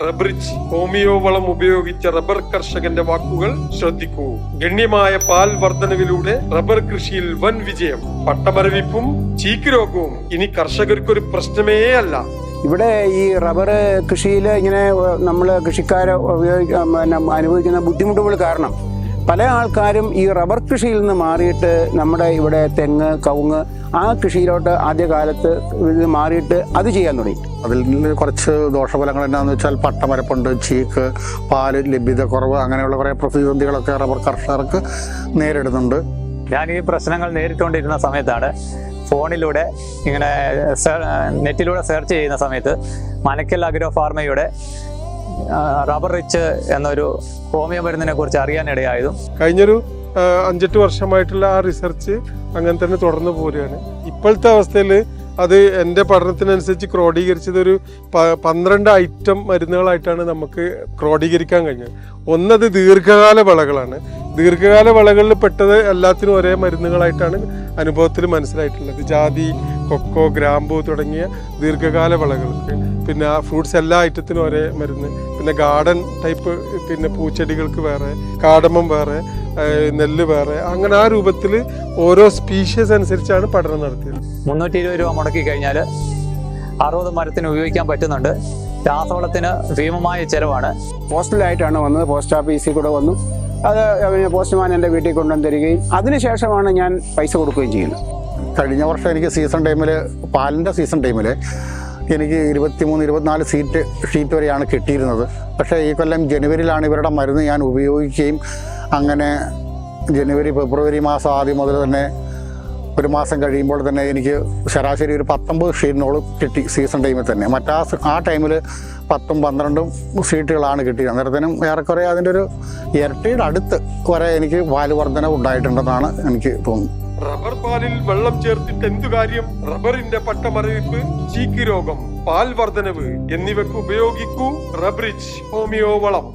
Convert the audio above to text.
റബ്രിച്ച് homeo വളം ഉപയോഗിച്ച rubber കർഷകന്റെ വാക്കുകൾ ശ്രദ്ധിക്കൂ. ഗണ്യമായ പാൽ വർധനവിലൂടെ റബ്ബർ കൃഷിയിൽ വൻ വിജയം. പട്ടമരവിപ്പും ചീക്ക് രോഗവും ഇനി കർഷകർക്കൊരു പ്രശ്നമേ അല്ല. ഇവിടെ ഈ റബ്ബർ കൃഷിയിൽ ഇങ്ങനെ നമ്മൾ കൃഷിക്കാരെ ഉപയോഗിക്കാൻ അനുഭവിക്കുന്ന ബുദ്ധിമുട്ടുകൾ കാരണം പല ആൾക്കാരും ഈ റബ്ബർ കൃഷിയിൽ നിന്ന് മാറിയിട്ട് നമ്മുടെ ഇവിടെ തെങ്ങ് കവുങ്ങ് ആ കൃഷിയിലോട്ട് ആദ്യകാലത്ത് ഇത് മാറിയിട്ട് അത് ചെയ്യാൻ തുടങ്ങി. അതിൽ നിന്ന് കുറച്ച് ദോഷഫലങ്ങൾ എന്നാന്ന് വെച്ചാൽ പട്ടമരപ്പുണ്ട് ചീക്ക് പാൽ ലഭ്യത കുറവ് അങ്ങനെയുള്ള കുറേ പ്രതിസന്ധികളൊക്കെ റബ്ബർ കർഷകർക്ക് നേരിടുന്നുണ്ട്. ഞാൻ ഈ പ്രശ്നങ്ങൾ നേരിട്ടുകൊണ്ടിരുന്ന സമയത്താണ് ഫോണിലൂടെ ഇങ്ങനെ നെറ്റിലൂടെ സെർച്ച് ചെയ്യുന്ന സമയത്ത് മനക്കൽ അഗ്രോ ഫാർമയുടെ റബ്ബർ റിച്ച് എന്നൊരു ഹോമിയോ മരുന്നിനെ കുറിച്ച് അറിയാനിടയായതും കഴിഞ്ഞൊരു അഞ്ചെട്ട് വർഷമായിട്ടുള്ള ആ റിസർച്ച് അങ്ങനെ തന്നെ തുടർന്നു പോരുകയാണ്. ഇപ്പോഴത്തെ അവസ്ഥയിൽ അത് എന്റെ പഠനത്തിനനുസരിച്ച് ക്രോഡീകരിച്ചത് ഒരു പന്ത്രണ്ട് ഐറ്റം മരുന്നുകളായിട്ടാണ് നമുക്ക് ക്രോഡീകരിക്കാൻ കഴിഞ്ഞത്. ഒന്നത് ദീർഘകാല വിളകളാണ്. ദീർഘകാല വിളകളിൽ പെട്ടത് എല്ലാത്തിനും ഒരേ മരുന്നുകളായിട്ടാണ് അനുഭവത്തിൽ മനസ്സിലായിട്ടുള്ളത്. ജാതി കൊക്കോ ഗ്രാമ്പു തുടങ്ങിയ ദീർഘകാല വിളകൾക്ക്. പിന്നെ ഫ്രൂട്ട്സ് എല്ലാ ഐറ്റത്തിനും ഒരേ മരുന്ന്. പിന്നെ ഗാർഡൻ ടൈപ്പ് പിന്നെ പൂച്ചെടികൾക്ക് വേറെ കാടമം വേറെ നെല്ല് വേറെ. അങ്ങനെ ആ രൂപത്തിൽ ഓരോ സ്പീഷ്യസ് അനുസരിച്ചാണ് പഠനം നടത്തിയത്. മുന്നൂറ്റി ഇരുപത് രൂപ മുടക്കി കഴിഞ്ഞാൽ അറുപത് മരത്തിന് ഉപയോഗിക്കാൻ പറ്റുന്നുണ്ട്. രാസവളത്തിന് ഭീമമായ ചെലവാണ്. പോസ്റ്റലായിട്ടാണ് വന്നത്. പോസ്റ്റ് ഓഫീസിൽ കൂടെ വന്നു. അത് പിന്നെ പോസ്റ്റ്മാൻ എന്റെ വീട്ടിൽ കൊണ്ടുവന്ന് തരികയും അതിനുശേഷമാണ് ഞാൻ പൈസ കൊടുക്കുകയും ചെയ്യുന്നത്. കഴിഞ്ഞ വർഷം എനിക്ക് സീസൺ ടൈമിൽ പാലിന്റെ സീസൺ ടൈമിൽ എനിക്ക് ഇരുപത്തിമൂന്ന് ഇരുപത്തിനാല് സീറ്റ് ഷീറ്റ് വരെയാണ് കിട്ടിയിരുന്നത്. പക്ഷേ ഈ കൊല്ലം ജനുവരിയിലാണ് ഇവരുടെ മരുന്ന് ഞാൻ ഉപയോഗിക്കുകയും അങ്ങനെ ജനുവരി ഫെബ്രുവരി മാസം ആദ്യം മുതൽ തന്നെ ഒരു മാസം കഴിയുമ്പോൾ തന്നെ എനിക്ക് ശരാശരി ഒരു പത്തൊമ്പത് ഷീറ്റിനോളം കിട്ടി സീസൺ ടൈമിൽ തന്നെ. മറ്റാ ആ ടൈമിൽ പത്തും പന്ത്രണ്ടും സീറ്റുകളാണ് കിട്ടിയത്. അന്നേരത്തിനും ഏറെക്കുറെ അതിന്റെ ഒരു ഇരട്ടിയുടെ അടുത്ത് വരെ എനിക്ക് പാൽ വർധന ഉണ്ടായിട്ടുണ്ടെന്നാണ് എനിക്ക് തോന്നുന്നത്. റബ്ബർ പാലിൽ വെള്ളം ചേർത്തിട്ട് എന്തു കാര്യം? റബ്ബറിന്റെ പട്ടമറിയിപ്പ് ചീക്ക് രോഗം പാൽ വർധനവ് എന്നിവയ്ക്ക് ഉപയോഗിക്കൂ റബ്രിച്ച് ഹോമിയോ വളം